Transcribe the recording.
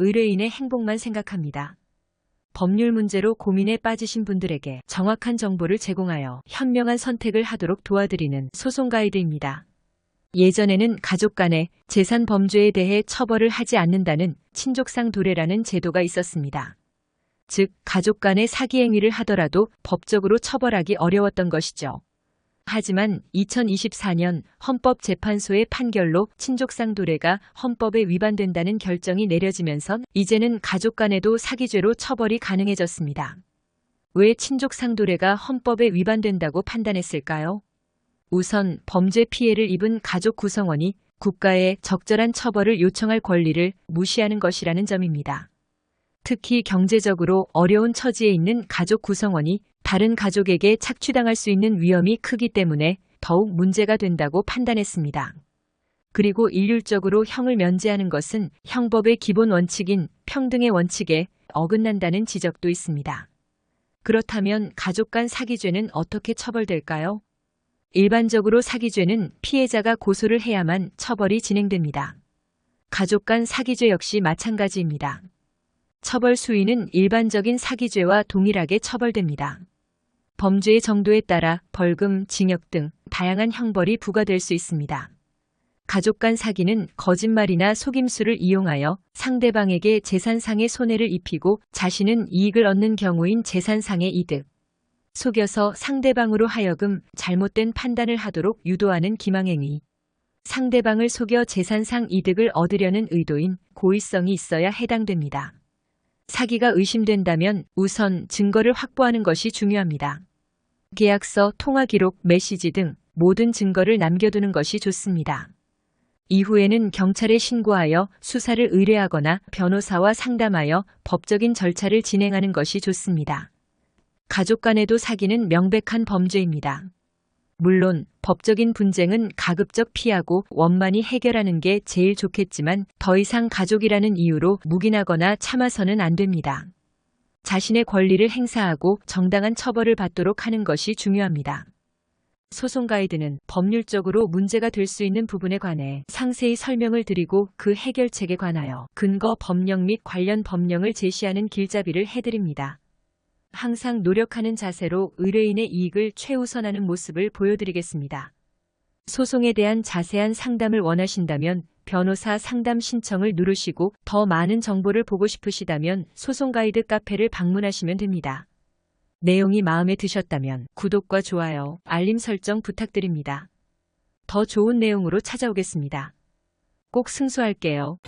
의뢰인의 행복만 생각합니다. 법률 문제로 고민에 빠지신 분들에게 정확한 정보를 제공하여 현명한 선택을 하도록 도와드리는 소송 가이드입니다. 예전에는 가족 간의 재산 범죄에 대해 처벌을 하지 않는다는 친족상 도래라는 제도가 있었습니다. 즉, 가족 간의 사기 행위를 하더라도 법적으로 처벌하기 어려웠던 것이죠. 하지만 2024년 헌법재판소의 판결로 친족상 도래가 헌법에 위반된다는 결정이 내려지면선 이제는 가족 간에도 사기죄로 처벌이 가능해졌습니다. 왜 친족상 도래가 헌법에 위반된다고 판단했을까요? 우선 범죄 피해를 입은 가족 구성원이 국가에 적절한 처벌을 요청할 권리를 무시하는 것이라는 점입니다. 특히 경제적으로 어려운 처지에 있는 가족 구성원이 다른 가족에게 착취당할 수 있는 위험이 크기 때문에 더욱 문제가 된다고 판단했습니다. 그리고 일률적으로 형을 면제하는 것은 형법의 기본 원칙인 평등의 원칙에 어긋난다는 지적도 있습니다. 그렇다면 가족 간 사기죄는 어떻게 처벌될까요? 일반적으로 사기죄는 피해자가 고소를 해야만 처벌이 진행됩니다. 가족 간 사기죄 역시 마찬가지입니다. 처벌 수위는 일반적인 사기죄와 동일하게 처벌됩니다. 범죄의 정도에 따라 벌금, 징역 등 다양한 형벌이 부과될 수 있습니다. 가족 간 사기는 거짓말이나 속임수를 이용하여 상대방에게 재산상의 손해를 입히고 자신은 이익을 얻는 경우인 재산상의 이득, 속여서 상대방으로 하여금 잘못된 판단을 하도록 유도하는 기망행위. 상대방을 속여 재산상 이득을 얻으려는 의도인 고의성이 있어야 해당됩니다. 사기가 의심된다면 우선 증거를 확보하는 것이 중요합니다. 계약서, 통화 기록, 메시지 등 모든 증거를 남겨두는 것이 좋습니다. 이후에는 경찰에 신고하여 수사를 의뢰하거나 변호사와 상담하여 법적인 절차를 진행하는 것이 좋습니다. 가족 간에도 사기는 명백한 범죄입니다. 물론 법적인 분쟁은 가급적 피하고 원만히 해결하는 게 제일 좋겠지만 더 이상 가족이라는 이유로 묵인하거나 참아서는 안 됩니다. 자신의 권리를 행사하고 정당한 처벌을 받도록 하는 것이 중요합니다. 소송 가이드는 법률적으로 문제가 될 수 있는 부분에 관해 상세히 설명을 드리고 그 해결책에 관하여 근거 법령 및 관련 법령을 제시하는 길잡이를 해드립니다. 항상 노력하는 자세로 의뢰인의 이익을 최우선하는 모습을 보여드리겠습니다. 소송에 대한 자세한 상담을 원하신다면 변호사 상담 신청을 누르시고 더 많은 정보를 보고 싶으시다면 소송 가이드 카페를 방문하시면 됩니다. 내용이 마음에 드셨다면 구독과 좋아요, 알림 설정 부탁드립니다. 더 좋은 내용으로 찾아오겠습니다. 꼭 승수할게요.